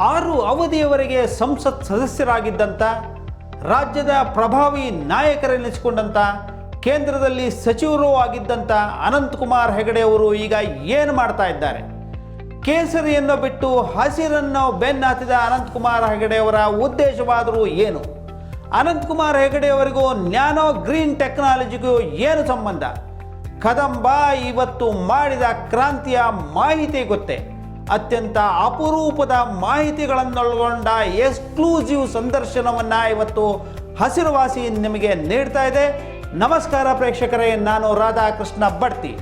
ಆರು ಅವಧಿಯವರೆಗೆ ಸಂಸತ್ ಸದಸ್ಯರಾಗಿದ್ದಂಥ ರಾಜ್ಯದ ಪ್ರಭಾವಿ ನಾಯಕರೆನಿಸಿಕೊಂಡಂಥ ಕೇಂದ್ರದಲ್ಲಿ ಸಚಿವರು ಆಗಿದ್ದಂಥ ಅನಂತಕುಮಾರ್ ಹೆಗಡೆ ಅವರು ಈಗ ಏನು ಮಾಡ್ತಾ ಇದ್ದಾರೆ? ಕೇಸರಿಯನ್ನು ಬಿಟ್ಟು ಹಸಿರನ್ನು ಬೆನ್ನತ್ತಿದ ಅನಂತಕುಮಾರ್ ಹೆಗಡೆ ಅವರ ಉದ್ದೇಶವಾದರೂ ಏನು? ಅನಂತಕುಮಾರ್ ಹೆಗಡೆ ಅವರಿಗೂ ನ್ಯಾನೋ ಗ್ರೀನ್ ಟೆಕ್ನಾಲಜಿಗೂ ಏನು ಸಂಬಂಧ? ಕದಂಬ ಇವತ್ತು ಮಾಡಿದ ಕ್ರಾಂತಿಯ ಮಾಹಿತಿ ಗೊತ್ತೇ? ಅತ್ಯಂತ ಅಪರೂಪದ ಮಾಹಿತಿಗಳನ್ನೊಳಗೊಂಡ ಎಕ್ಸ್ಕ್ಲೂಸಿವ್ ಸಂದರ್ಶನವನ್ನು ಇವತ್ತು ಹಸಿರುವಾಸಿ ನಿಮಗೆ ನೀಡ್ತಾ ಇದೆ. ನಮಸ್ಕಾರ ಪ್ರೇಕ್ಷಕರೇ, ನಾನು ರಾಧಾಕೃಷ್ಣ ಬಡ್ತಿ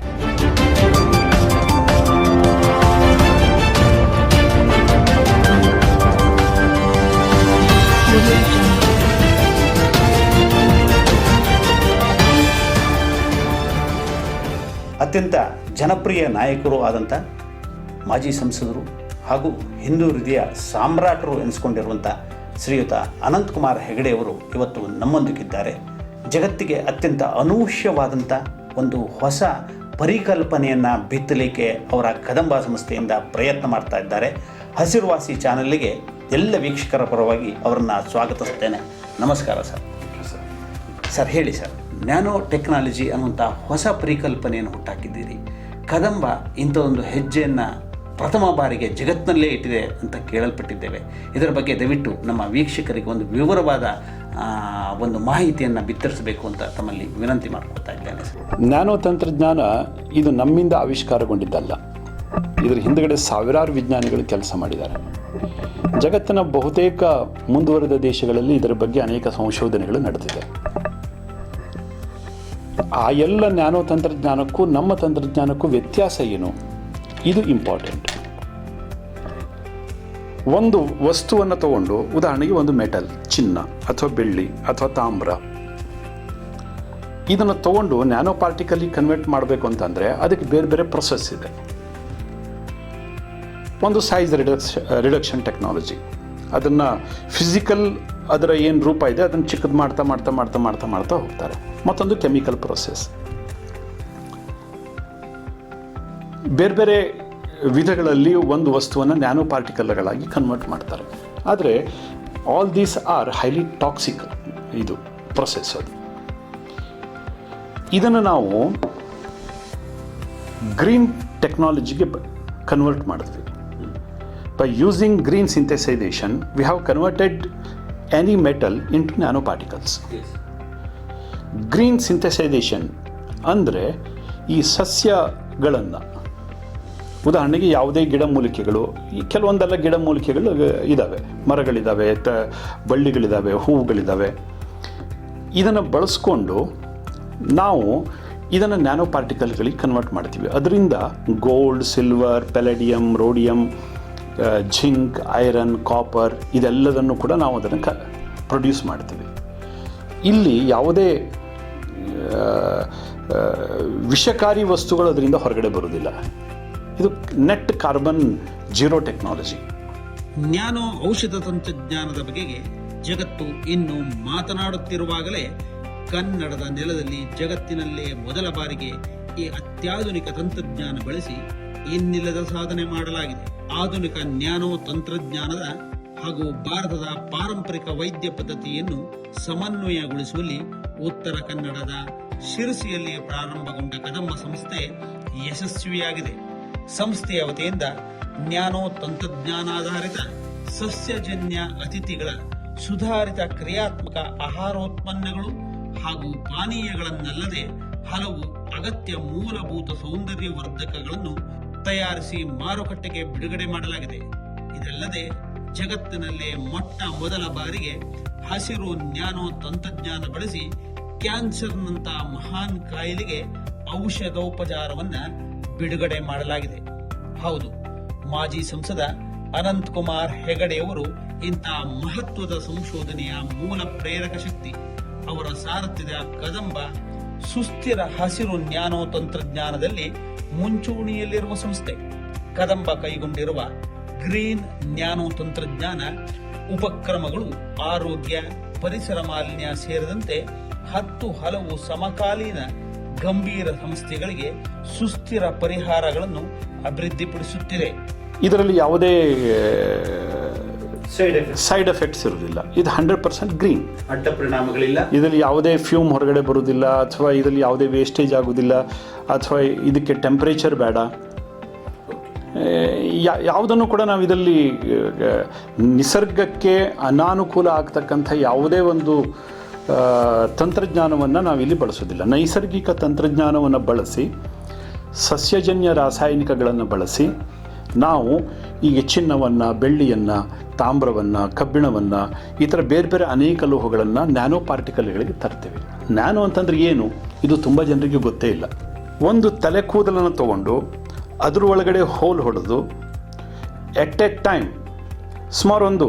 ಅತ್ಯಂತ ಜನಪ್ರಿಯ ನಾಯಕರು ಆದಂಥ ಮಾಜಿ ಸಂಸದರು ಹಾಗೂ ಹಿಂದೂ ಹೃದಯ ಸಾಮ್ರಾಟರು ಎನಿಸಿಕೊಂಡಿರುವಂಥ ಶ್ರೀಯುತ ಅನಂತಕುಮಾರ್ ಹೆಗಡೆಯವರು ಇವತ್ತು ನಮ್ಮೊಂದಿಗಿದ್ದಾರೆ. ಜಗತ್ತಿಗೆ ಅತ್ಯಂತ ಅನೂಹ್ಯವಾದಂಥ ಒಂದು ಹೊಸ ಪರಿಕಲ್ಪನೆಯನ್ನು ಬಿತ್ತಲಿಕ್ಕೆ ಅವರ ಕದಂಬ ಸಂಸ್ಥೆಯಿಂದ ಪ್ರಯತ್ನ ಮಾಡ್ತಾ ಇದ್ದಾರೆ. ಹಸಿರುವಾಸಿ ಚಾನಲ್ಗೆ ಎಲ್ಲ ವೀಕ್ಷಕರ ಪರವಾಗಿ ಅವರನ್ನು ಸ್ವಾಗತಿಸ್ತೇನೆ ನಮಸ್ಕಾರ ಸರ್. ಸರ್, ಹೇಳಿ ಸರ್, ನ್ಯಾನೋ ಟೆಕ್ನಾಲಜಿ ಅನ್ನುವಂಥ ಹೊಸ ಪರಿಕಲ್ಪನೆಯನ್ನು ಹುಟ್ಟಾಕಿದ್ದೀರಿ. ಕದಂಬ ಇಂಥ ಒಂದು ಹೆಜ್ಜೆಯನ್ನು ಪ್ರಥಮ ಬಾರಿಗೆ ಜಗತ್ತಿನಲ್ಲೇ ಇಟ್ಟಿದೆ ಅಂತ ಕೇಳಲ್ಪಟ್ಟಿದ್ದೇವೆ. ಇದರ ಬಗ್ಗೆ ದಯವಿಟ್ಟು ನಮ್ಮ ವೀಕ್ಷಕರಿಗೆ ಒಂದು ವಿವರವಾದ ಒಂದು ಮಾಹಿತಿಯನ್ನು ಬಿತ್ತರಿಸಬೇಕು ಅಂತ ತಮ್ಮಲ್ಲಿ ವಿನಂತಿ ಮಾಡ್ಕೊಳ್ತಾ ಇದ್ದೇನೆ. ನ್ಯಾನೋ ತಂತ್ರಜ್ಞಾನ ಇದು ನಮ್ಮಿಂದ ಆವಿಷ್ಕಾರಗೊಂಡಿದ್ದಲ್ಲ. ಇದರ ಹಿಂದಗಡೆ ಸಾವಿರಾರು ವಿಜ್ಞಾನಿಗಳು ಕೆಲಸ ಮಾಡಿದ್ದಾರೆ. ಜಗತ್ತಿನ ಬಹುತೇಕ ಮುಂದುವರೆದ ದೇಶಗಳಲ್ಲಿ ಇದರ ಬಗ್ಗೆ ಅನೇಕ ಸಂಶೋಧನೆಗಳು ನಡೆದಿದೆ. ಆ ಎಲ್ಲ ನ್ಯಾನೋ ತಂತ್ರಜ್ಞಾನಕ್ಕೂ, ನಮ್ಮ ತಂತ್ರಜ್ಞಾನಕ್ಕೂ ವ್ಯತ್ಯಾಸ ಏನು? ಇದು ಇಂಪಾರ್ಟೆಂಟ್ ಒಂದು ವಸ್ತುವನ್ನು ತಗೊಂಡು, ಉದಾಹರಣೆಗೆ ಒಂದು ಮೆಟಲ್, ಚಿನ್ನ ಅಥವಾ ಬೆಳ್ಳಿ ಅಥವಾ ತಾಮ್ರ. ಇದನ್ನು ತಗೊಂಡು ನ್ಯಾನೋ ಪಾರ್ಟಿಕಲ್ಲಿ ಕನ್ವರ್ಟ್ ಮಾಡಬೇಕು ಅಂತಂದರೆ ಅದಕ್ಕೆ ಬೇರೆ ಬೇರೆ ಪ್ರೊಸೆಸ್ ಇದೆ. ಒಂದು ಸೈಜ್ ರಿಡಕ್ಷ ರಿಡಕ್ಷನ್ ಟೆಕ್ನಾಲಜಿ ಅದನ್ನು ಫಿಸಿಕಲ್ ಅದರ ಏನು ರೂಪ ಇದೆ, ಅದನ್ನು ಚಿಕ್ಕದು ಮಾಡ್ತಾ ಮಾಡ್ತಾ ಮಾಡ್ತಾ ಮಾಡ್ತಾ ಮಾಡ್ತಾ ಹೋಗ್ತಾರೆ. ಮತ್ತೊಂದು ಕೆಮಿಕಲ್ ಪ್ರೊಸೆಸ್ ಬೇರೆ ಬೇರೆ ವಿಧಗಳಲ್ಲಿ ಒಂದು ವಸ್ತುವನ್ನು ನ್ಯಾನೋ ಪಾರ್ಟಿಕಲ್ಗಳಾಗಿ ಕನ್ವರ್ಟ್ ಮಾಡ್ತಾರೆ. ಆದರೆ all these are highly toxic ಇದು ಪ್ರೊಸೆಸ್ ಅದು. ಇದನ್ನು ನಾವು ಗ್ರೀನ್ ಟೆಕ್ನಾಲಜಿಗೆ ಕನ್ವರ್ಟ್ ಮಾಡಿದ್ವಿ. By using green synthesization we have converted any metal into nano particles green synthesization ಅಂದರೆ ಈ ಸಸ್ಯಗಳನ್ನು ಉದಾಹರಣೆಗೆ ಯಾವುದೇ ಗಿಡಮೂಲಿಕೆಗಳು ಈ ಕೆಲವೊಂದೆಲ್ಲ ಗಿಡಮೂಲಿಕೆಗಳು ಇದ್ದಾವೆ ಮರಗಳಿದ್ದಾವೆ ತ ಬಳ್ಳಿಗಳಿದ್ದಾವೆ ಹೂವುಗಳಿದ್ದಾವೆ ಇದನ್ನು ಬಳಸ್ಕೊಂಡು ನಾವು ಇದನ್ನು ನ್ಯಾನೋ ಪಾರ್ಟಿಕಲ್ಗಳಿಗೆ ಕನ್ವರ್ಟ್ ಮಾಡ್ತೀವಿ. ಅದರಿಂದ gold, silver palladium rhodium zinc, iron, copper ಇದೆಲ್ಲದನ್ನು ಕೂಡ ನಾವು ಅದನ್ನು ಕ, ಪ್ರೊಡ್ಯೂಸ್ ಮಾಡ್ತೀವಿ. ಇಲ್ಲಿ ಯಾವುದೇ ವಿಷಕಾರಿ ವಸ್ತುಗಳು ಅದರಿಂದ ಹೊರಗಡೆ ಬರೋದಿಲ್ಲ ಇದು net carbon zero technology. Nano ಔಷಧ ತಂತ್ರಜ್ಞಾನದ ಬಗೆಗೆ ಜಗತ್ತು ಇನ್ನು ಮಾತನಾಡುತ್ತಿರುವಾಗಲೇ ಕನ್ನಡದ ನೆಲದಲ್ಲಿ ಜಗತ್ತಿನಲ್ಲೇ ಮೊದಲ ಬಾರಿಗೆ ಈ ಅತ್ಯಾಧುನಿಕ ತಂತ್ರಜ್ಞಾನ ಬಳಸಿ ಇನ್ನಿಲ್ಲದ ಸಾಧನೆ ಮಾಡಲಾಗಿದೆ. ಆಧುನಿಕ ನ್ಯಾನೋ ತಂತ್ರಜ್ಞಾನದ ಹಾಗೂ ಭಾರತದ ಪಾರಂಪರಿಕ ವೈದ್ಯ ಪದ್ಧತಿಯನ್ನು ಸಮನ್ವಯಗೊಳಿಸುವಲ್ಲಿ ಉತ್ತರ ಕನ್ನಡದ ಶಿರಸಿಯಲ್ಲಿ ಪ್ರಾರಂಭಗೊಂಡ ಕದಂಬ ಸಂಸ್ಥೆ ಯಶಸ್ವಿಯಾಗಿದೆ. ಸಂಸ್ಥೆಯ ವತಿಯಿಂದ ಜ್ಞಾನೋ ತಂತ್ರಜ್ಞಾನಾಧಾರಿತ ಸಸ್ಯಜನ್ಯ ಅತಿಥಿಗಳ ಸುಧಾರಿತ ಕ್ರಿಯಾತ್ಮಕ ಆಹಾರೋತ್ಪನ್ನಗಳು ಹಾಗೂ ಪಾನೀಯಗಳನ್ನಲ್ಲದೆ ಹಲವು ಅಗತ್ಯ ಮೂಲಭೂತ ಸೌಂದರ್ಯ ವರ್ಧಕಗಳನ್ನು ತಯಾರಿಸಿ ಮಾರುಕಟ್ಟೆಗೆ ಬಿಡುಗಡೆ ಮಾಡಲಾಗಿದೆ. ಇದಲ್ಲದೆ ಜಗತ್ತಿನಲ್ಲೇ ಮೊಟ್ಟ ಮೊದಲ ಬಾರಿಗೆ ಹಸಿರು ನ್ಯಾನೋ ತಂತ್ರಜ್ಞಾನ ಬಳಸಿ ಕ್ಯಾನ್ಸರ್ನಂತಹ ಮಹಾನ್ ಕಾಯಿಲೆಗೆ ಔಷಧೋಪಚಾರವನ್ನ ಬಿಡುಗಡೆ ಮಾಡಲಾಗಿದೆ. ಹೌದು, ಮಾಜಿ ಸಂಸದ ಅನಂತ್ ಕುಮಾರ್ ಹೆಗಡೆಯವರು ಇಂತಹ ಮಹತ್ವದ ಸಂಶೋಧನೆಯ ಮೂಲ ಪ್ರೇರಕ ಶಕ್ತಿ, ಅವರ ಸಾರಥ್ಯದ ಕದಂಬ ಸುಸ್ಥಿರ ಹಸಿರು ಜ್ಞಾನೋ ತಂತ್ರಜ್ಞಾನದಲ್ಲಿ ಮುಂಚೂಣಿಯಲ್ಲಿರುವ ಸಂಸ್ಥೆ. ಕದಂಬ ಕೈಗೊಂಡಿರುವ ಗ್ರೀನ್ ನ್ಯಾನೋ ತಂತ್ರಜ್ಞಾನ ಉಪಕ್ರಮಗಳು ಆರೋಗ್ಯ, ಪರಿಸರ ಮಾಲಿನ್ಯ ಸೇರಿದಂತೆ ಹತ್ತು ಹಲವು ಸಮಕಾಲೀನ ಗಂಭೀರ ಸಮಸ್ಯೆಗಳಿಗೆ ಸುಸ್ಥಿರ ಪರಿಹಾರಗಳನ್ನು ಅಭಿವೃದ್ಧಿಪಡಿಸುತ್ತಿದೆ. ಇದರಲ್ಲಿ ಯಾವುದೇ ಸೈಡ್ ಸೈಡ್ ಎಫೆಕ್ಟ್ಸ್ ಇರುವುದಿಲ್ಲ. ಇದು ಹಂಡ್ರೆಡ್ ಪರ್ಸೆಂಟ್ ಗ್ರೀನ್ ಅಡ್ಡ ಪರಿಣಾಮಗಳಿಲ್ಲ. ಇದರಲ್ಲಿ ಯಾವುದೇ ಫ್ಯೂಮ್ ಹೊರಗಡೆ ಬರುವುದಿಲ್ಲ ಅಥವಾ ಇದರಲ್ಲಿ ಯಾವುದೇ ವೇಸ್ಟೇಜ್ ಆಗೋದಿಲ್ಲ ಅಥವಾ ಇದಕ್ಕೆ ಟೆಂಪ್ರೇಚರ್ ಬೇಡ. ಯಾ- ಯಾವುದನ್ನು ಕೂಡ ನಾವು ಇದರಲ್ಲಿ ನಿಸರ್ಗಕ್ಕೆ ಅನಾನುಕೂಲ ಆಗ್ತಕ್ಕಂಥ ಯಾವುದೇ ಒಂದು ತಂತ್ರಜ್ಞಾನವನ್ನು ನಾವಿಲ್ಲಿ ಬಳಸೋದಿಲ್ಲ. ನೈಸರ್ಗಿಕ ತಂತ್ರಜ್ಞಾನವನ್ನು ಬಳಸಿ, ಸಸ್ಯಜನ್ಯ ರಾಸಾಯನಿಕಗಳನ್ನು ಬಳಸಿ, ನಾವು ಈಗ ಚಿನ್ನವನ್ನು ಬೆಳ್ಳಿಯನ್ನು, ತಾಮ್ರವನ್ನು, ಕಬ್ಬಿಣವನ್ನು, ಈ ಥರ ಬೇರೆ ಬೇರೆ ಅನೇಕ ಲೋಹಗಳನ್ನು ನ್ಯಾನೋ ಪಾರ್ಟಿಕಲ್ಗಳಿಗೆ ತರ್ತೇವೆ. ನ್ಯಾನೋ ಅಂತಂದರೆ ಏನು? ಇದು ತುಂಬ ಜನರಿಗೆ ಗೊತ್ತೇ ಇಲ್ಲ. ಒಂದು ತಲೆ ಕೂದಲನ್ನು ತಗೊಂಡು ಅದರ ಒಳಗಡೆ ಹೋಲ್ ಹೊಡೆದು, ಎಟ್ ಎ ಟೈಮ್, ಸುಮಾರು ಒಂದು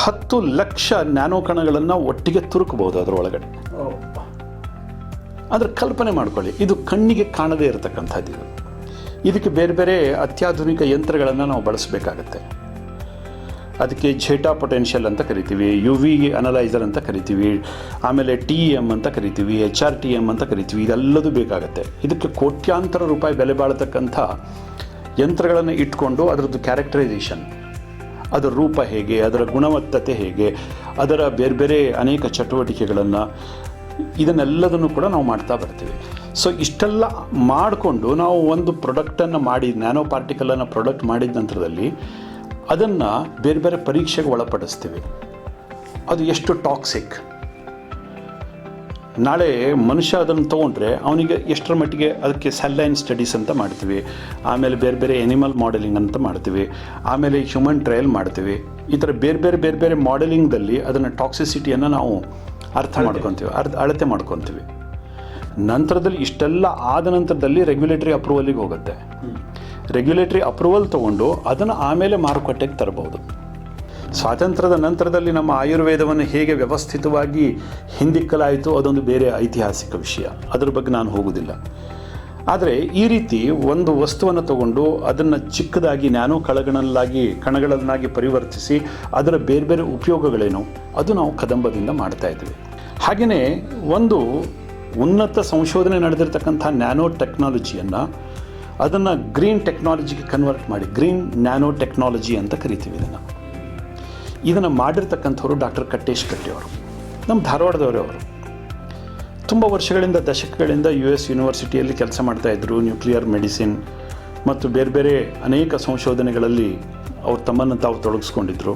ಹತ್ತು ಲಕ್ಷ ನ್ಯಾನೋ ಕಣಗಳನ್ನು ಒಟ್ಟಿಗೆ ತುರುಕಬಹುದು ಅದರೊಳಗಡೆ. ಆದರೆ ಕಲ್ಪನೆ ಮಾಡ್ಕೊಳ್ಳಿ, ಇದು ಕಣ್ಣಿಗೆ ಕಾಣದೇ ಇರತಕ್ಕಂಥದ್ದು ಇದು. ಇದಕ್ಕೆ ಬೇರೆ ಬೇರೆ ಅತ್ಯಾಧುನಿಕ ಯಂತ್ರಗಳನ್ನು ನಾವು ಬಳಸಬೇಕಾಗತ್ತೆ. ಅದಕ್ಕೆ ಝೇಟಾ ಪೊಟೆನ್ಷಿಯಲ್ ಅಂತ ಕರಿತೀವಿ ಯು ವಿ ಅನಲೈಸರ್ ಅಂತ ಕರಿತೀವಿ, ಆಮೇಲೆ ಟಿ ಎಂ ಅಂತ ಕರಿತೀವಿ ಎಚ್ ಆರ್ ಟಿ ಎಂ ಅಂತ ಕರಿತೀವಿ, ಇದೆಲ್ಲದೂ ಬೇಕಾಗತ್ತೆ. ಇದಕ್ಕೆ ಕೋಟ್ಯಾಂತರ ರೂಪಾಯಿ ಬೆಲೆ ಬಾಳತಕ್ಕಂಥ ಯಂತ್ರಗಳನ್ನು ಇಟ್ಕೊಂಡು ಅದರದ್ದು ಕ್ಯಾರೆಕ್ಟರೈಸೇಷನ್ ಅದರ ರೂಪ ಹೇಗೆ, ಅದರ ಗುಣವತ್ತತೆ ಹೇಗೆ, ಅದರ ಬೇರೆ ಬೇರೆ ಅನೇಕ ಚಟುವಟಿಕೆಗಳನ್ನು ಇದನ್ನೆಲ್ಲದನ್ನು ಕೂಡ ನಾವು ಮಾಡ್ತಾ ಬರ್ತೀವಿ. ಸೊ ಇಷ್ಟೆಲ್ಲ ಮಾಡಿಕೊಂಡು ನಾವು ಒಂದು ಪ್ರೊಡಕ್ಟನ್ನು ಮಾಡಿ ನ್ಯಾನೋ ಪಾರ್ಟಿಕಲನ್ನು ಪ್ರೊಡಕ್ಟ್ ಮಾಡಿದ ನಂತರದಲ್ಲಿ ಅದನ್ನು ಬೇರೆ ಬೇರೆ ಪರೀಕ್ಷೆಗೆ ಒಳಪಡಿಸ್ತೀವಿ. ಅದು ಎಷ್ಟು ಟಾಕ್ಸಿಕ್ ನಾಳೆ ಮನುಷ್ಯ ಅದನ್ನು ತೊಗೊಂಡ್ರೆ ಅವನಿಗೆ ಎಷ್ಟರ ಮಟ್ಟಿಗೆ ಅದಕ್ಕೆ ಸೆಲ್ಲೈನ್ ಸ್ಟಡೀಸ್ ಅಂತ ಮಾಡ್ತೀವಿ ಆಮೇಲೆ ಬೇರೆ ಬೇರೆ ಎನಿಮಲ್ ಮಾಡೆಲಿಂಗ್ ಅಂತ ಮಾಡ್ತೀವಿ ಆಮೇಲೆ ಹ್ಯೂಮನ್ ಟ್ರಯಲ್ ಮಾಡ್ತೀವಿ. ಈ ಥರ ಬೇರೆ ಬೇರೆ ಬೇರೆ ಬೇರೆ ಮಾಡೆಲಿಂಗ್ದಲ್ಲಿ ಅದನ್ನು ಟಾಕ್ಸಿಸಿಟಿಯನ್ನು ನಾವು ಅರ್ಥ ಮಾಡ್ಕೊತೀವಿ ಅರ್ಧ ಅಳತೆ ಮಾಡ್ಕೊತೀವಿ. ನಂತರದಲ್ಲಿ ಇಷ್ಟೆಲ್ಲ ಆದ ನಂತರದಲ್ಲಿ ರೆಗ್ಯುಲೇಟರಿ ಅಪ್ರೂವಲಿಗೆ ಹೋಗುತ್ತೆ. ರೆಗ್ಯುಲೇಟರಿ ಅಪ್ರೂವಲ್ ತೊಗೊಂಡು ಅದನ್ನು ಆಮೇಲೆ ಮಾರುಕಟ್ಟೆಗೆ ತರಬಹುದು ಸ್ವಾತಂತ್ರ್ಯದ ನಂತರದಲ್ಲಿ ನಮ್ಮ ಆಯುರ್ವೇದವನ್ನು ಹೇಗೆ ವ್ಯವಸ್ಥಿತವಾಗಿ ಹಿಂದಿಕ್ಕಲಾಯಿತು ಅದೊಂದು ಬೇರೆ ಐತಿಹಾಸಿಕ ವಿಷಯ. ಅದರ ಬಗ್ಗೆ ನಾನು ಹೋಗುವುದಿಲ್ಲ. ಆದರೆ ಈ ರೀತಿ ಒಂದು ವಸ್ತುವನ್ನು ತಗೊಂಡು ಅದನ್ನು ಚಿಕ್ಕದಾಗಿ ನ್ಯಾನೋ ಕಣಗಳನ್ನಾಗಿ ಕಣಗಳನ್ನಾಗಿ ಪರಿವರ್ತಿಸಿ ಅದರ ಬೇರೆ ಬೇರೆ ಉಪಯೋಗಗಳೇನು? ಅದು ನಾವು ಕದಂಬದಿಂದ ಮಾಡ್ತಾ ಇದ್ವಿ. ಹಾಗೆಯೇ ಒಂದು ಉನ್ನತ ಸಂಶೋಧನೆ ನಡೆದಿರ್ತಕ್ಕಂಥ ನ್ಯಾನೋ ಟೆಕ್ನಾಲಜಿಯನ್ನು ಅದನ್ನು ಗ್ರೀನ್ ಟೆಕ್ನಾಲಜಿಗೆ ಕನ್ವರ್ಟ್ ಮಾಡಿ, ಗ್ರೀನ್ ನ್ಯಾನೋ ಟೆಕ್ನಾಲಜಿ ಅಂತ ಕರಿತೀವಿ ಇದನ್ನು. ಇದನ್ನು ಮಾಡಿರ್ತಕ್ಕಂಥವ್ರು ಡಾಕ್ಟರ್ ಕಟ್ಟೇಶ್ ಕಟ್ಟಿ ಅವರು. ನಮ್ಮ ಧಾರವಾಡದವರೇ ಅವರು. ತುಂಬ ವರ್ಷಗಳಿಂದ ದಶಕಗಳಿಂದ ಯು ಎಸ್ ಯೂನಿವರ್ಸಿಟಿಯಲ್ಲಿ ಕೆಲಸ ಮಾಡ್ತಾಯಿದ್ರು ನ್ಯೂಕ್ಲಿಯರ್ ಮೆಡಿಸಿನ್ ಮತ್ತು ಬೇರೆ ಬೇರೆ ಅನೇಕ ಸಂಶೋಧನೆಗಳಲ್ಲಿ ಅವ್ರು ತಮ್ಮನ್ನು ತಾವು ತೊಡಗಿಸ್ಕೊಂಡಿದ್ರು.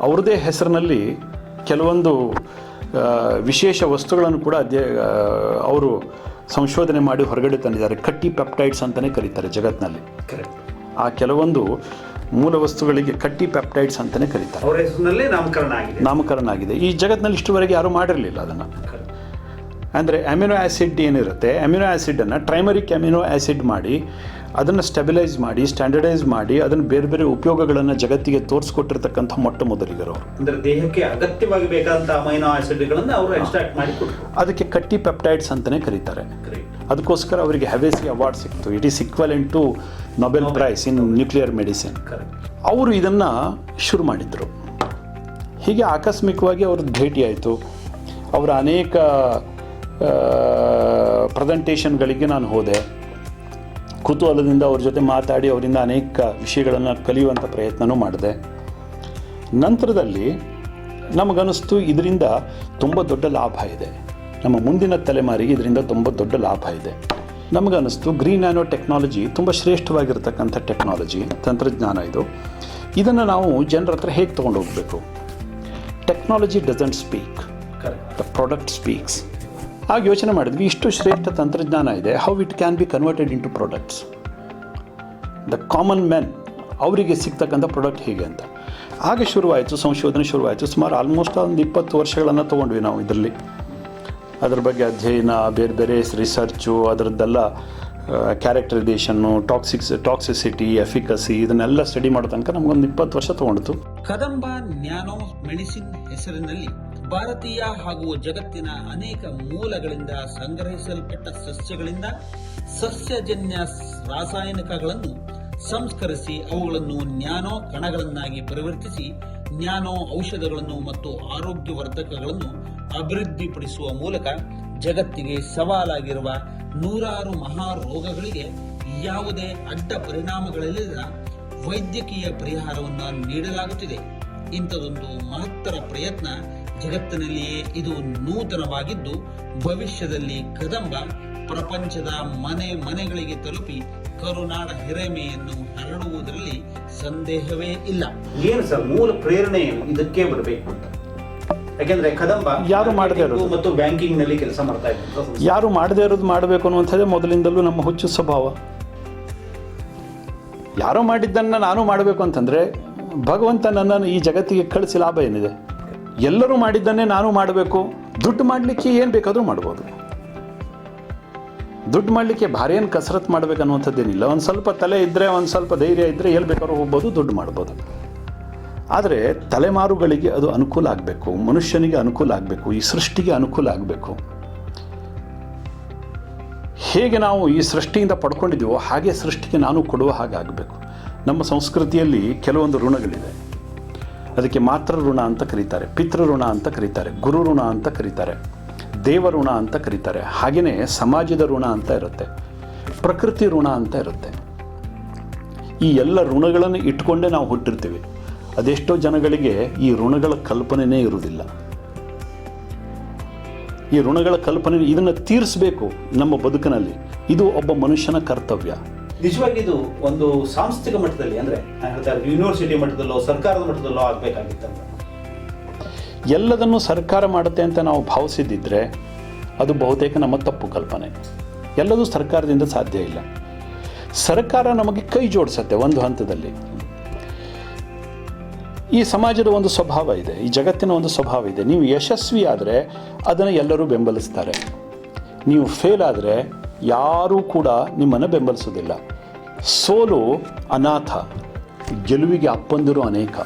ಅವ್ರದ್ದೇ ಹೆಸರಿನಲ್ಲಿ ಕೆಲವೊಂದು ವಿಶೇಷ ವಸ್ತುಗಳನ್ನು ಕೂಡ ಅಧ್ಯಯ ಅವರು ಸಂಶೋಧನೆ ಮಾಡಿ ಹೊರಗಡೆ ತಂದಿದ್ದಾರೆ. ಕಟ್ಟಿ ಪೆಪ್ಟೈಡ್ಸ್ ಅಂತಲೇ ಕರೀತಾರೆ ಜಗತ್ತಿನಲ್ಲಿ ಕರೆಕ್ಟ್ ಆ ಕೆಲವೊಂದು ಮೂಲ ವಸ್ತುಗಳಿಗೆ ಕಟ್ಟಿ ಪೆಪ್ಟೈಡ್ಸ್ ಅಂತಲೇ ಕರೀತಾರೆ. ಅವರ ಹೆಸರಿನಲ್ಲೇ ನಾಮಕರಣ ಆಗಿದೆ. ನಾಮಕರಣ ಆಗಿದೆ. ಈ ಜಗತ್ತಿನಲ್ಲಿ ಇಷ್ಟುವರೆಗೆ ಯಾರೂ ಮಾಡಿರಲಿಲ್ಲ ಅದನ್ನು. ಅಂದರೆ ಅಮಿನೋ ಆ್ಯಸಿಡ್ ಏನಿರುತ್ತೆ ಅಮಿನೋ ಆ್ಯಸಿಡನ್ನು ಟ್ರೈಮರಿಕ್ ಅಮಿನೋ ಆ್ಯಸಿಡ್ ಮಾಡಿ ಅದನ್ನು ಸ್ಟೆಬಿಲೈಸ್ ಮಾಡಿ ಸ್ಟ್ಯಾಂಡರ್ಡೈಸ್ ಮಾಡಿ ಅದನ್ನು ಬೇರೆ ಬೇರೆ ಉಪಯೋಗಗಳನ್ನು ಜಗತ್ತಿಗೆ ತೋರಿಸ್ಕೊಟ್ಟಿರ್ತಕ್ಕಂಥ ಮೊಟ್ಟ ಮೊದಲಿಗರು ಅವರು. ಅಂದ್ರೆ ದೇಹಕ್ಕೆ ಅಗತ್ಯವಾಗಿ ಬೇಕಾದಂಥ ಅಮೈನೋ ಆಸಿಡ್ಗಳನ್ನು ಅವರು ಎಕ್ಸ್ಟ್ರಾಕ್ಟ್ ಮಾಡಿ ಅದಕ್ಕೆ ಕಟ್ಟಿ ಪೆಪ್ಟೈಡ್ಸ್ ಅಂತಲೇ ಕರೀತಾರೆ. ಅದಕ್ಕೋಸ್ಕರ ಅವರಿಗೆ ಹೆವೆಸಿ ಅವಾರ್ಡ್ ಸಿಕ್ತು. It is equivalent to Nobel prize in nuclear medicine. ಅವರು ಇದನ್ನು ಶುರು ಮಾಡಿದರು. ಹೀಗೆ ಆಕಸ್ಮಿಕವಾಗಿ ಅವ್ರದ್ದು ಭೇಟಿ ಆಯಿತು. ಅವರ ಅನೇಕ ಪ್ರೆಸೆಂಟೇಷನ್ಗಳಿಗೆ ನಾನು ಹೋದೆ. ಕುತೂಹಲದಿಂದ ಅವ್ರ ಜೊತೆ ಮಾತಾಡಿ ಅವರಿಂದ ಅನೇಕ ವಿಷಯಗಳನ್ನು ಕಲಿಯುವಂಥ ಪ್ರಯತ್ನವೂ ಮಾಡಿದೆ. ನಂತರದಲ್ಲಿ ನಮಗನ್ನಿಸ್ತು ಇದರಿಂದ ತುಂಬ ದೊಡ್ಡ ಲಾಭ ಇದೆ. ನಮ್ಮ ಮುಂದಿನ ತಲೆಮಾರಿಗೆ ಇದರಿಂದ ತುಂಬ ದೊಡ್ಡ ಲಾಭ ಇದೆ. ನಮಗನ್ನಿಸ್ತು ಗ್ರೀನ್ ನ್ಯಾನೋ ಟೆಕ್ನಾಲಜಿ ತುಂಬ ಶ್ರೇಷ್ಠವಾಗಿರ್ತಕ್ಕಂಥ ಟೆಕ್ನಾಲಜಿ ತಂತ್ರಜ್ಞಾನ ಇದು. ಇದನ್ನು ನಾವು ಜನರ ಹತ್ರ ಹೇಗೆ ತೊಗೊಂಡು ಹೋಗಬೇಕು technology doesn't speak correct the product speaks ಆಗ ಯೋಚನೆ ಮಾಡಿದ್ವಿ, ಇಷ್ಟು ಶ್ರೇಷ್ಠ ತಂತ್ರಜ್ಞಾನ ಇದೆ how it can be converted into products the common man ಅವರಿಗೆ ಸಿಗ್ತಕ್ಕಂಥ ಪ್ರಾಡಕ್ಟ್ ಹೇಗೆ ಅಂತ. ಆಗ ಶುರುವಾಯಿತು, ಸಂಶೋಧನೆ ಶುರುವಾಯಿತು, ಸುಮಾರು ಆಲ್ಮೋಸ್ಟ್ ಒಂದು ಇಪ್ಪತ್ತು ವರ್ಷಗಳನ್ನು ತೊಗೊಂಡ್ವಿ ನಾವು ಇದರಲ್ಲಿ. ಅದ್ರ ಬಗ್ಗೆ ಅಧ್ಯಯನ, ಬೇರೆ ಬೇರೆ ರಿಸರ್ಚು ಅದರದ್ದೆಲ್ಲ ಕ್ಯಾರೆಕ್ಟರೈಸೇಷನ್ನು ಟಾಕ್ಸಿಕ್ಸ್ ಟಾಕ್ಸಿಸಿಟಿ ಎಫಿಕಸಿ ಇದನ್ನೆಲ್ಲ ಸ್ಟಡಿ ಮಾಡೋ ತನಕ ನಮಗೊಂದು ಇಪ್ಪತ್ತು ವರ್ಷ ತೊಗೊಂಡಿತು. ಕದಂಬ ನ್ಯಾನೋ ಮೆಡಿಸಿನ್ ಹೆಸರಿನಲ್ಲಿ ಭಾರತೀಯ ಹಾಗೂ ಜಗತ್ತಿನ ಅನೇಕ ಮೂಲಗಳಿಂದ ಸಂಗ್ರಹಿಸಲ್ಪಟ್ಟ ಸಸ್ಯಗಳಿಂದ ಸಸ್ಯಜನ್ಯ ರಾಸಾಯನಿಕಗಳನ್ನು ಸಂಸ್ಕರಿಸಿ ಅವುಗಳನ್ನು ನ್ಯಾನೋ ಕಣಗಳನ್ನಾಗಿ ಪರಿವರ್ತಿಸಿ ನ್ಯಾನೋ ಔಷಧಗಳನ್ನು ಮತ್ತು ಆರೋಗ್ಯವರ್ಧಕಗಳನ್ನು ಅಭಿವೃದ್ಧಿಪಡಿಸುವ ಮೂಲಕ ಜಗತ್ತಿಗೆ ಸವಾಲಾಗಿರುವ ನೂರಾರು ಮಹಾ ರೋಗಗಳಿಗೆ ಯಾವುದೇ ಅಡ್ಡ ಪರಿಣಾಮಗಳಿಲ್ಲದ ವೈದ್ಯಕೀಯ ಪರಿಹಾರವನ್ನು ನೀಡಲಾಗುತ್ತಿದೆ. ಇಂಥದೊಂದು ಮಹತ್ತರ ಪ್ರಯತ್ನ ಜಗತ್ತಿನಲ್ಲಿಯೇ ಇದು ನೂತನವಾಗಿದ್ದು ಭವಿಷ್ಯದಲ್ಲಿ ಕದಂಬ ಪ್ರಪಂಚದ ಮನೆ ಮನೆಗಳಿಗೆ ತಲುಪಿ ಕರುನಾಡ ಹಿರೇಮೆಯನ್ನು ಹರಡುವುದರಲ್ಲಿ ಸಂದೇಹವೇ ಇಲ್ಲ. ಏನು ಸರ್ ಮೂಲ ಪ್ರೇರಣೆ ಇದಕ್ಕೆ ಬರಬೇಕು ಅಂತ. ಯಾಕೆಂದ್ರೆ ಕದಂಬ ಯಾರು ಮಾಡದೇ ಇರೋದು? ಮತ್ತು ಬ್ಯಾಂಕಿಂಗ್ನಲ್ಲಿ ಕೆಲಸ ಮಾಡ್ತಾ ಇದ್ದಾರೆ ಯಾರು ಮಾಡದೇ ಇರೋದು ಮಾಡಬೇಕು ಅನ್ನುವಂಥದ್ದೇ ಮೊದಲಿಂದಲೂ ನಮ್ಮ ಹುಚ್ಚು ಸ್ವಭಾವ. ಯಾರೋ ಮಾಡಿದ್ದನ್ನು ನಾನು ಮಾಡಬೇಕು ಅಂತಂದರೆ ಭಗವಂತ ನನ್ನನ್ನು ಈ ಜಗತ್ತಿಗೆ ಕಳಿಸಿ ಲಾಭ ಏನಿದೆ? ಎಲ್ಲರೂ ಮಾಡಿದ್ದನ್ನೇ ನಾನು ಮಾಡಬೇಕು. ದುಡ್ಡು ಮಾಡಲಿಕ್ಕೆ ಏನು ಬೇಕಾದರೂ ಮಾಡ್ಬೋದು. ದುಡ್ಡು ಮಾಡಲಿಕ್ಕೆ ಭಾರಿ ಏನು ಕಸರತ್ತು ಮಾಡಬೇಕನ್ನುವಂಥದ್ದೇನಿಲ್ಲ. ಒಂದು ಸ್ವಲ್ಪ ತಲೆ ಇದ್ದರೆ ಒಂದು ಸ್ವಲ್ಪ ಧೈರ್ಯ ಇದ್ದರೆ ಎಲ್ಲಿ ಬೇಕಾದ್ರೂ ಹೋಗ್ಬೋದು, ದುಡ್ಡು ಮಾಡ್ಬೋದು. ಆದರೆ ತಲೆಮಾರುಗಳಿಗೆ ಅದು ಅನುಕೂಲ ಆಗಬೇಕು. ಮನುಷ್ಯನಿಗೆ ಅನುಕೂಲ ಆಗಬೇಕು. ಈ ಸೃಷ್ಟಿಗೆ ಅನುಕೂಲ ಆಗಬೇಕು. ಹೇಗೆ ನಾವು ಈ ಸೃಷ್ಟಿಯಿಂದ ಪಡ್ಕೊಂಡಿದ್ದೀವೋ ಹಾಗೆ ಸೃಷ್ಟಿಗೆ ನಾನು ಕೊಡುವ ಹಾಗೆ ಆಗಬೇಕು. ನಮ್ಮ ಸಂಸ್ಕೃತಿಯಲ್ಲಿ ಕೆಲವೊಂದು ಋಣಗಳಿದೆ ಅದಕ್ಕೆ ಮಾತೃ ಋಣ ಅಂತ ಕರೀತಾರೆ, ಪಿತೃ ಋಣ ಅಂತ ಕರೀತಾರೆ, ಗುರು ಋಣ ಅಂತ ಕರೀತಾರೆ, ದೇವ ಋಣ ಅಂತ ಕರೀತಾರೆ. ಹಾಗೆಯೇ ಸಮಾಜದ ಋಣ ಅಂತ ಇರುತ್ತೆ, ಪ್ರಕೃತಿ ಋಣ ಅಂತ ಇರುತ್ತೆ. ಈ ಎಲ್ಲ ಋಣಗಳನ್ನು ಇಟ್ಕೊಂಡೇ ನಾವು ಹುಟ್ಟಿರ್ತೀವಿ. ಅದೆಷ್ಟೋ ಜನಗಳಿಗೆ ಈ ಋಣಗಳ ಕಲ್ಪನೆಯೇ ಇರುವುದಿಲ್ಲ. ಈ ಋಣಗಳ ಕಲ್ಪನೆ ಇದನ್ನು ತೀರಿಸಬೇಕು ನಮ್ಮ ಬದುಕಿನಲ್ಲಿ. ಇದು ಒಬ್ಬ ಮನುಷ್ಯನ ಕರ್ತವ್ಯ. ನಿಜವಾಗಿ ಇದು ಒಂದು ಸಾಂಸ್ಥಿಕ ಮಟ್ಟದಲ್ಲಿ ಅಂದ್ರೆ ಯೂನಿವರ್ಸಿಟಿ ಮಟ್ಟದಲ್ಲೋ, ಸರ್ಕಾರದ ಮಟ್ಟದಲ್ಲೋ ಅಂತ. ಎಲ್ಲದನ್ನು ಸರ್ಕಾರ ಮಾಡುತ್ತೆ ಅಂತ ನಾವು ಭಾವಿಸಿದ್ದಿದ್ರೆ ಅದು ಬಹುತೇಕ ನಮ್ಮ ತಪ್ಪು ಕಲ್ಪನೆ. ಎಲ್ಲದೂ ಸರ್ಕಾರದಿಂದ ಸಾಧ್ಯ ಇಲ್ಲ. ಸರ್ಕಾರ ನಮಗೆ ಕೈ ಜೋಡಿಸತ್ತೆ ಒಂದು ಹಂತದಲ್ಲಿ. ಈ ಸಮಾಜದ ಒಂದು ಸ್ವಭಾವ ಇದೆ, ಈ ಜಗತ್ತಿನ ಒಂದು ಸ್ವಭಾವ ಇದೆ. ನೀವು ಯಶಸ್ವಿ ಆದರೆ ಅದನ್ನು ಎಲ್ಲರೂ ಬೆಂಬಲಿಸ್ತಾರೆ. ನೀವು ಫೇಲ್ ಆದರೆ ಯಾರೂ ಕೂಡ ನಿಮ್ಮನ್ನು ಬೆಂಬಲಿಸೋದಿಲ್ಲ. ಸೋಲು ಅನಾಥ, ಗೆಲುವಿಗೆ ಅಪ್ಪಂದಿರು ಅನೇಕ.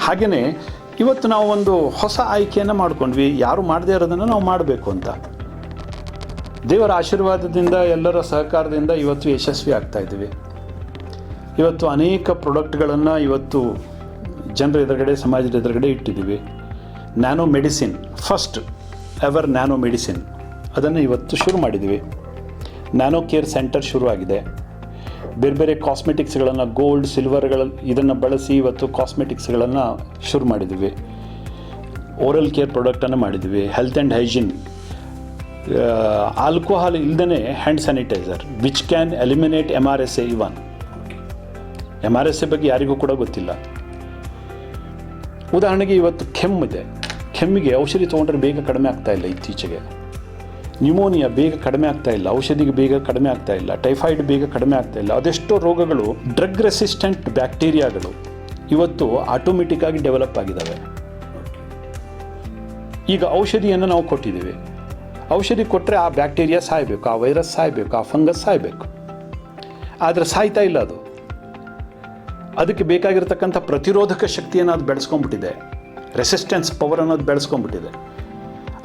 ಹಾಗೆಯೇ ಇವತ್ತು ನಾವು ಒಂದು ಹೊಸ ಆಯ್ಕೆಯನ್ನು ಮಾಡ್ಕೊಂಡ್ವಿ. ಯಾರು ಮಾಡದೇ ಇರೋದನ್ನು ನಾವು ಮಾಡಬೇಕು ಅಂತ. ದೇವರ ಆಶೀರ್ವಾದದಿಂದ, ಎಲ್ಲರ ಸಹಕಾರದಿಂದ ಇವತ್ತು ಯಶಸ್ವಿ ಆಗ್ತಾ ಇದ್ದೀವಿ. ಇವತ್ತು ಅನೇಕ ಪ್ರಾಡಕ್ಟ್ಗಳನ್ನು ಇವತ್ತು ಜನರ ಎದುರುಗಡೆ, ಸಮಾಜದ ಎದುರುಗಡೆ ಇಟ್ಟಿದ್ದೀವಿ. Nano medicine, first ever nano medicine. ಅದನ್ನು ಇವತ್ತು ಶುರು ಮಾಡಿದ್ದೀವಿ. ನ್ಯಾನೋ ಕೇರ್ ಸೆಂಟರ್ ಶುರುವಾಗಿದೆ. ಬೇರೆ ಬೇರೆ ಕಾಸ್ಮೆಟಿಕ್ಸ್ಗಳನ್ನು ಗೋಲ್ಡ್ ಸಿಲ್ವರ್ಗಳ ಇದನ್ನು ಬಳಸಿ ಇವತ್ತು ಕಾಸ್ಮೆಟಿಕ್ಸ್ಗಳನ್ನು ಶುರು ಮಾಡಿದ್ವಿ. ಓರಲ್ ಕೇರ್ ಪ್ರಾಡಕ್ಟನ್ನು ಮಾಡಿದ್ವಿ. ಹೆಲ್ತ್ ಆ್ಯಂಡ್ ಹೈಜೀನ್ ಆಲ್ಕೋಹಾಲ್ ಇಲ್ಲದೇ hand sanitiser which can eliminate M R S A even M R S A ಬಗ್ಗೆ ಯಾರಿಗೂ ಕೂಡ ಗೊತ್ತಿಲ್ಲ. ಉದಾಹರಣೆಗೆ ಇವತ್ತು ಕೆಮ್ಮಿದೆ ಕೆಮ್ಮಿಗೆ ಔಷಧಿ ತೊಗೊಂಡ್ರೆ ಬೇಗ ಕಡಿಮೆ ಆಗ್ತಾ ಇಲ್ಲ ಇತ್ತೀಚೆಗೆ. ನ್ಯೂಮೋನಿಯಾ ಬೇಗ ಕಡಿಮೆ ಆಗ್ತಾ ಇಲ್ಲ, ಔಷಧಿಗೆ ಬೇಗ ಕಡಿಮೆ ಆಗ್ತಾ ಇಲ್ಲ, ಟೈಫಾಯ್ಡ್ ಬೇಗ ಕಡಿಮೆ ಆಗ್ತಾ ಇಲ್ಲ, ಅದೆಷ್ಟೋ ರೋಗಗಳು ಡ್ರಗ್ ರೆಸಿಸ್ಟೆಂಟ್ ಬ್ಯಾಕ್ಟೀರಿಯಾಗಳು ಇವತ್ತು ಆಟೋಮೆಟಿಕ್ ಆಗಿ ಡೆವಲಪ್ ಆಗಿದ್ದಾವೆ ಈಗ ಔಷಧಿಯನ್ನು ನಾವು ಕೊಟ್ಟಿದ್ದೀವಿ. ಔಷಧಿ ಕೊಟ್ಟರೆ ಆ ಬ್ಯಾಕ್ಟೀರಿಯಾ ಸಾಯಬೇಕು, ಆ ವೈರಸ್ ಸಾಯಬೇಕು, ಆ ಫಂಗಸ್ ಸಾಯಬೇಕು. ಆದರೆ ಸಾಯ್ತಾ ಇಲ್ಲ ಅದು. ಅದಕ್ಕೆ ಬೇಕಾಗಿರ್ತಕ್ಕಂಥ ಪ್ರತಿರೋಧಕ ಶಕ್ತಿಯನ್ನು ಅದು ಬೆಳೆಸ್ಕೊಂಡ್ಬಿಟ್ಟಿದೆ. ರೆಸಿಸ್ಟೆನ್ಸ್ ಪವರ್ ಅನ್ನೋದು ಬೆಳೆಸ್ಕೊಂಡ್ಬಿಟ್ಟಿದೆ.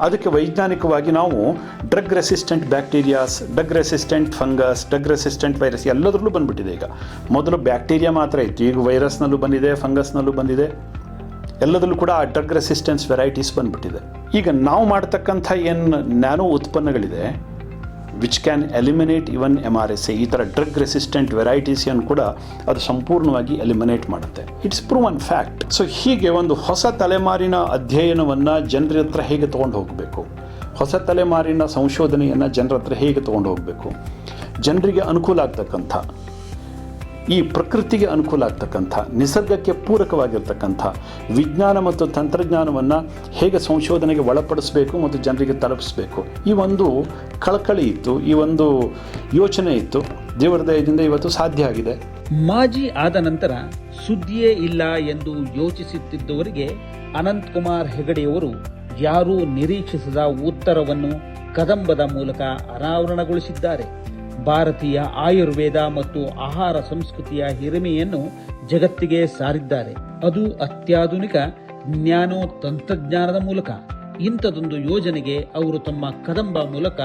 ಅದಕ್ಕೆ ವೈಜ್ಞಾನಿಕವಾಗಿ ನಾವು drug resistant bacterias, drug resistant fungus, drug resistant virus ಎಲ್ಲದರಲ್ಲೂ ಬಂದ್ಬಿಟ್ಟಿದೆ ಈಗ. ಮೊದಲು ಬ್ಯಾಕ್ಟೀರಿಯಾ ಮಾತ್ರ ಇತ್ತು, ಈಗ ವೈರಸ್ನಲ್ಲೂ ಬಂದಿದೆ, ಫಂಗಸ್ನಲ್ಲೂ ಬಂದಿದೆ. ಎಲ್ಲದರಲ್ಲೂ ಕೂಡ ಆ ಡ್ರಗ್ ರೆಸಿಸ್ಟೆನ್ಸ್ ವೆರೈಟೀಸ್ ಬಂದುಬಿಟ್ಟಿದೆ. ಈಗ ನಾವು ಮಾಡ್ತಕ್ಕಂಥ ಏನು nano ಉತ್ಪನ್ನಗಳಿದೆ which can eliminate even M R S A ಈ ಥರ ಡ್ರಗ್ ರೆಸಿಸ್ಟೆಂಟ್ ವೆರೈಟೀಸಿಯನ್ನು ಕೂಡ ಅದು ಸಂಪೂರ್ಣವಾಗಿ ಎಲಿಮಿನೇಟ್ ಮಾಡುತ್ತೆ. It's proven fact so ಹೀಗೆ ಒಂದು ಹೊಸ ತಲೆಮಾರಿನ ಅಧ್ಯಯನವನ್ನು ಜನರ ಹತ್ರ ಹೇಗೆ ತೊಗೊಂಡು ಹೋಗಬೇಕು? ಹೊಸ ತಲೆಮಾರಿನ ಸಂಶೋಧನೆಯನ್ನು ಜನರ ಹತ್ರ ಹೇಗೆ ತೊಗೊಂಡು ಹೋಗಬೇಕು? ಜನರಿಗೆ ಅನುಕೂಲ ಆಗ್ತಕ್ಕಂಥ ಈ ಪ್ರಕೃತಿಗೆ ಅನುಕೂಲ ಆಗ್ತಕ್ಕಂಥ, ನಿಸರ್ಗಕ್ಕೆ ಪೂರಕವಾಗಿರ್ತಕ್ಕಂಥ ವಿಜ್ಞಾನ ಮತ್ತು ತಂತ್ರಜ್ಞಾನವನ್ನು ಹೇಗೆ ಸಂಶೋಧನೆಗೆ ಒಳಪಡಿಸಬೇಕು ಮತ್ತು ಜನರಿಗೆ ತಲುಪಿಸಬೇಕು. ಈ ಒಂದು ಕಳಕಳಿ ಇತ್ತು, ಈ ಒಂದು ಯೋಚನೆ ಇತ್ತು. ದೇವರ ದಯದಿಂದ ಇವತ್ತು ಸಾಧ್ಯ ಆಗಿದೆ. ಮಾಜಿ ಆದ ನಂತರ ಸುದ್ದಿಯೇ ಇಲ್ಲ ಎಂದು ಯೋಚಿಸುತ್ತಿದ್ದವರಿಗೆ ಅನಂತ್ ಕುಮಾರ್ ಹೆಗಡೆಯವರು ಯಾರೂ ನಿರೀಕ್ಷಿಸದ ಉತ್ತರವನ್ನು ಕದಂಬದ ಮೂಲಕ ಅನಾವರಣಗೊಳಿಸಿದ್ದಾರೆ. ಭಾರತೀಯ ಆಯುರ್ವೇದ ಮತ್ತು ಆಹಾರ ಸಂಸ್ಕೃತಿಯ ಹಿರಿಮೆಯನ್ನು ಜಗತ್ತಿಗೆ ಸಾರಿದ್ದಾರೆ. ಅದು ಅತ್ಯಾಧುನಿಕ ಜ್ಞಾನೋ ತಂತ್ರಜ್ಞಾನದ ಮೂಲಕ. ಇಂಥದೊಂದು ಯೋಜನೆಗೆ ಅವರು ತಮ್ಮ ಕದಂಬ ಮೂಲಕ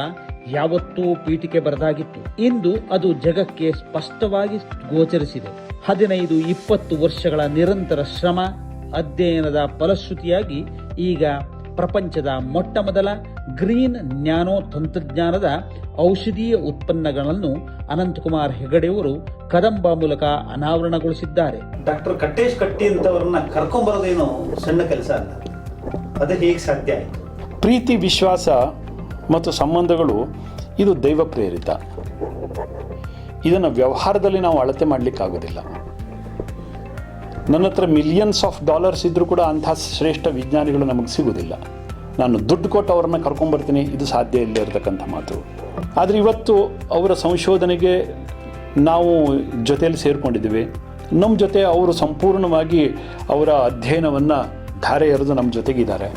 ಯಾವತ್ತೂ ಪೀಠಿಕೆ ಬರೆದಾಗಿತ್ತು. ಇಂದು ಅದು ಜಗಕ್ಕೆ ಸ್ಪಷ್ಟವಾಗಿ ಗೋಚರಿಸಿದೆ. ಹದಿನೈದು ಇಪ್ಪತ್ತು ವರ್ಷಗಳ ನಿರಂತರ ಶ್ರಮ, ಅಧ್ಯಯನದ ಫಲಶ್ರುತಿಯಾಗಿ ಈಗ ಪ್ರಪಂಚದ ಮೊಟ್ಟ ಮೊದಲ ಗ್ರೀನ್ ನ್ಯಾನೋ ತಂತ್ರಜ್ಞಾನದ ಔಷಧೀಯ ಉತ್ಪನ್ನಗಳನ್ನು ಅನಂತಕುಮಾರ್ ಹೆಗಡೆಯವರು ಕದಂಬ ಮೂಲಕ ಅನಾವರಣಗೊಳಿಸಿದ್ದಾರೆ. ಡಾಕ್ಟರ್ ಕಟ್ಟೇಶ್ ಕಟ್ಟಿ ಅಂತವರನ್ನ ಕರ್ಕೊಂಬರೋದೇನು ಸಣ್ಣ ಕೆಲಸ ಅಲ್ಲ ಅದು ಹೇಗೆ ಸಾಧ್ಯ ಆಯಿತು? ಪ್ರೀತಿ ವಿಶ್ವಾಸ ಮತ್ತು ಸಂಬಂಧಗಳು ಇದು ದೈವ ಪ್ರೇರಿತ ಇದನ್ನು ವ್ಯವಹಾರದಲ್ಲಿ ನಾವು ಅಳತೆ ಮಾಡಲಿಕ್ಕಾಗೋದಿಲ್ಲ. ನನ್ನ ಹತ್ರ ಮಿಲಿಯನ್ಸ್ ಆಫ್ ಡಾಲರ್ಸ್ ಇದ್ದರೂ ಕೂಡ ಅಂಥ ಶ್ರೇಷ್ಠ ವಿಜ್ಞಾನಿಗಳು ನಮಗೆ ಸಿಗೋದಿಲ್ಲ. ನಾನು ದುಡ್ಡು ಕೊಟ್ಟು ಅವ್ರನ್ನ ಕರ್ಕೊಂಬರ್ತೀನಿ ಇದು ಸಾಧ್ಯ ಇಲ್ಲದೆ ಇರತಕ್ಕಂಥ ಮಾತು. ಆದರೆ ಇವತ್ತು ಅವರ ಸಂಶೋಧನೆಗೆ ನಾವು ಜೊತೆಯಲ್ಲಿ ಸೇರಿಕೊಂಡಿದ್ದೀವಿ. ನಮ್ಮ ಜೊತೆ ಅವರು ಸಂಪೂರ್ಣವಾಗಿ ಅವರ ಅಧ್ಯಯನವನ್ನು ಧಾರೆ ಎರೆದು ನಮ್ಮ ಜೊತೆಗಿದ್ದಾರೆ.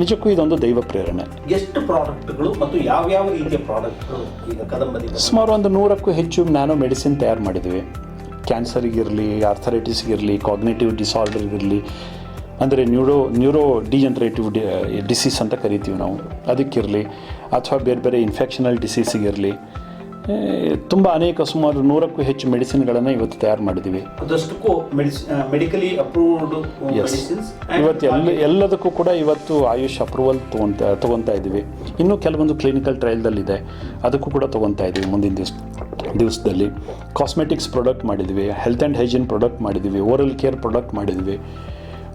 ನಿಜಕ್ಕೂ ಇದೊಂದು ದೈವ ಪ್ರೇರಣೆ. ಎಷ್ಟು ಪ್ರಾಡಕ್ಟ್ಗಳು ಮತ್ತು ಯಾವ್ಯಾವ ರೀತಿಯ ಪ್ರಾಡಕ್ಟ್ಗಳು ಈಗ ಕದಂಬರಿ ಸುಮಾರು ಒಂದು ನೂರಕ್ಕೂ ಹೆಚ್ಚು ನ್ಯಾನೋ ಮೆಡಿಸಿನ್ ತಯಾರು ಮಾಡಿದ್ದೀವಿ ಕ್ಯಾನ್ಸರಿಗಿರಲಿ ಆರ್ಥರೈಟಿಸ್ಗಿರಲಿ ಕಾಗ್ನೇಟಿವ್ ಡಿಸಾರ್ಡರ್ಗಿರಲಿ ಅಂದರೆ neuro neuro degenerative d disease ಅಂತ ಕರಿತೀವಿ ನಾವು. ಅದಕ್ಕಿರಲಿ, ಅಥವಾ ಬೇರೆ ಬೇರೆ ಇನ್ಫೆಕ್ಷನಲ್ ಡಿಸೀಸಿಗಿರಲಿ ತುಂಬ ಅನೇಕ ಸುಮಾರು ನೂರಕ್ಕೂ ಹೆಚ್ಚು ಮೆಡಿಸಿನ್ಗಳನ್ನು ಇವತ್ತು ತಯಾರು ಮಾಡಿದ್ದೀವಿ. ಮೆಡಿಕಲಿ ಅಪ್ರೂವ್ಡ್ ಇವತ್ತು ಎಲ್ಲ ಎಲ್ಲದಕ್ಕೂ ಕೂಡ ಇವತ್ತು ಆಯುಷ್ ಅಪ್ರೂವಲ್ ತೊಗೊತ ತೊಗೊತಾ ಇದ್ದೀವಿ. ಇನ್ನೂ ಕೆಲವೊಂದು ಕ್ಲಿನಿಕಲ್ ಟ್ರಯಲ್ದಲ್ಲಿದೆ ಅದಕ್ಕೂ ಕೂಡ ತೊಗೊತಾ ಇದ್ದೀವಿ ಮುಂದಿನ ದಿವಸ ದಿವಸದಲ್ಲಿ. ಕಾಸ್ಮೆಟಿಕ್ಸ್ ಪ್ರಾಡಕ್ಟ್ ಮಾಡಿದ್ವಿ ಹೆಲ್ತ್ ಆ್ಯಂಡ್ ಹೈಜೀನ್ ಪ್ರಾಡಕ್ಟ್ ಮಾಡಿದ್ದೀವಿ. ಓರಲ್ ಕೇರ್ ಪ್ರಾಡಕ್ಟ್ ಮಾಡಿದ್ದೀವಿ.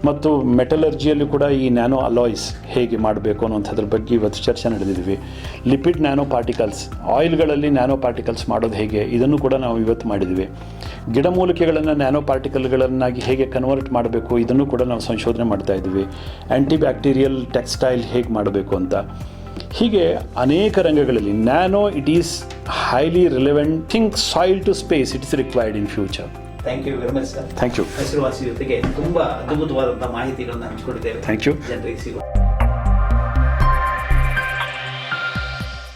ಮತ್ತು ಮೆಟಲರ್ಜಿಯಲ್ಲಿ ಕೂಡ ಈ ನ್ಯಾನೋ ಅಲಾಯ್ಸ್ ಹೇಗೆ ಮಾಡಬೇಕು ಅನ್ನೋಂಥದ್ರ ಬಗ್ಗೆ ಇವತ್ತು ಚರ್ಚೆ ನಡೆದಿದ್ದೀವಿ. ಲಿಪಿಡ್ ನ್ಯಾನೋ ಪಾರ್ಟಿಕಲ್ಸ್, ಆಯಿಲ್ಗಳಲ್ಲಿ ನ್ಯಾನೋ ಪಾರ್ಟಿಕಲ್ಸ್ ಮಾಡೋದು ಹೇಗೆ, ಇದನ್ನು ಕೂಡ ನಾವು ಇವತ್ತು ಮಾಡಿದ್ವಿ ಗಿಡಮೂಲಿಕೆಗಳನ್ನು ನ್ಯಾನೋ ಪಾರ್ಟಿಕಲ್ಗಳನ್ನಾಗಿ ಹೇಗೆ ಕನ್ವರ್ಟ್ ಮಾಡಬೇಕು, ಇದನ್ನು ಕೂಡ ನಾವು ಸಂಶೋಧನೆ ಮಾಡ್ತಾ ಇದ್ವಿ ಆ್ಯಂಟಿ ಬ್ಯಾಕ್ಟೀರಿಯಲ್ ಟೆಕ್ಸ್ಟೈಲ್ ಹೇಗೆ ಮಾಡಬೇಕು ಅಂತ. ಹೀಗೆ ಅನೇಕ ರಂಗಗಳಲ್ಲಿ nano it is highly relevant, think soil to space it is required in future. Thank you very much sir thank you ಹೆಸರುವಾಸಿ ಜೊತೆಗೆ ತುಂಬಾ ಅದ್ಭುತವಾದಂತಹ ಮಾಹಿತಿಗಳನ್ನು ಹಂಚಿಕೊಂಡಿದ್ದೇವೆ. ಥ್ಯಾಂಕ್ ಯು ಜನರಿಗೆ ಸಿಗುವ